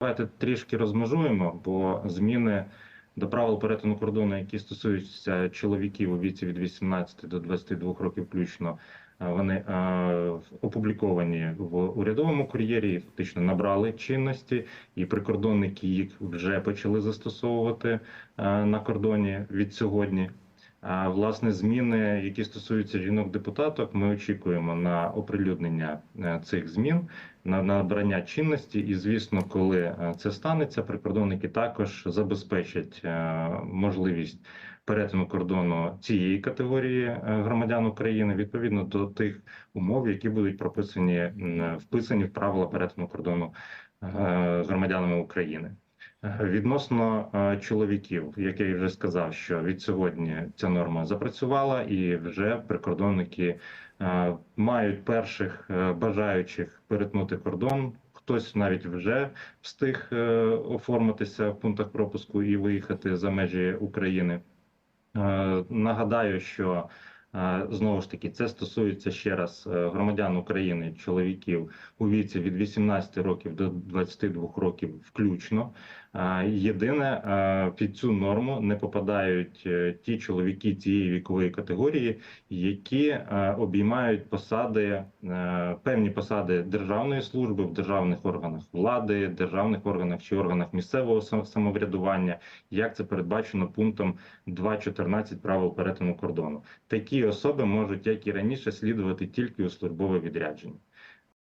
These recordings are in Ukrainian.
Давайте трішки розмежуємо, бо зміни до правил перетину кордону, які стосуються чоловіків у віці від 18 до 22 років, включно, е, вони е, опубліковані в урядовому кур'єрі фактично набрали чинності, і прикордонники їх вже почали застосовувати е, на кордоні від сьогодні. А власне зміни, які стосуються жінок-депутаток, ми очікуємо на оприлюднення е, цих змін, на набрання чинності. І звісно, коли е, це станеться, прикордонники також забезпечать е, можливість перетину кордону цієї категорії громадян України відповідно до тих умов, які будуть прописані вписані в правила перетину кордону громадянами України. Відносно е, чоловіків, як я вже сказав, що від сьогодні ця норма запрацювала, і вже прикордонники е, мають перших е, бажаючих перетнути кордон. Хтось навіть вже встиг оформитися в пунктах пропуску і виїхати за межі України. Нагадаю, що знову ж таки це стосується ще раз е, громадян України, чоловіків у віці від 18 років до 22 років, включно. Е, Єдине е, під цю норму не попадають е, ті чоловіки цієї вікової категорії, які е, обіймають посади, е, певні посади державної служби в державних органах влади, державних органах чи органах місцевого самоврядування, як це передбачено пунктом 2.14 правил перетину кордону. Такі особи можуть, як і раніше, слідувати тільки у службове відрядження.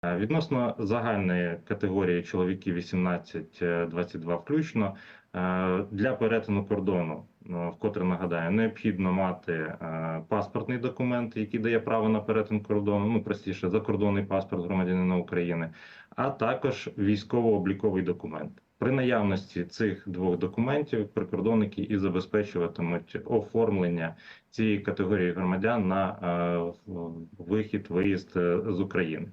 Е, Відносно загальної категорії чоловіків 18-22 включно е, для перетину кордону, ну, вкотре нагадаю, необхідно мати е, паспортний документ, який дає право на перетин кордону, ну простіше закордонний паспорт громадянина України, а також військово-обліковий документ. При наявності цих двох документів прикордонники і забезпечуватимуть оформлення цієї категорії громадян на е, вихід, виїзд е, з України.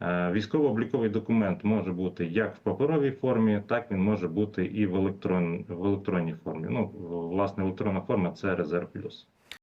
Е, Військово-обліковий документ може бути як в паперовій формі, так він може бути і в електрон в електронній формі. Ну власне електронна форма це резерв плюс.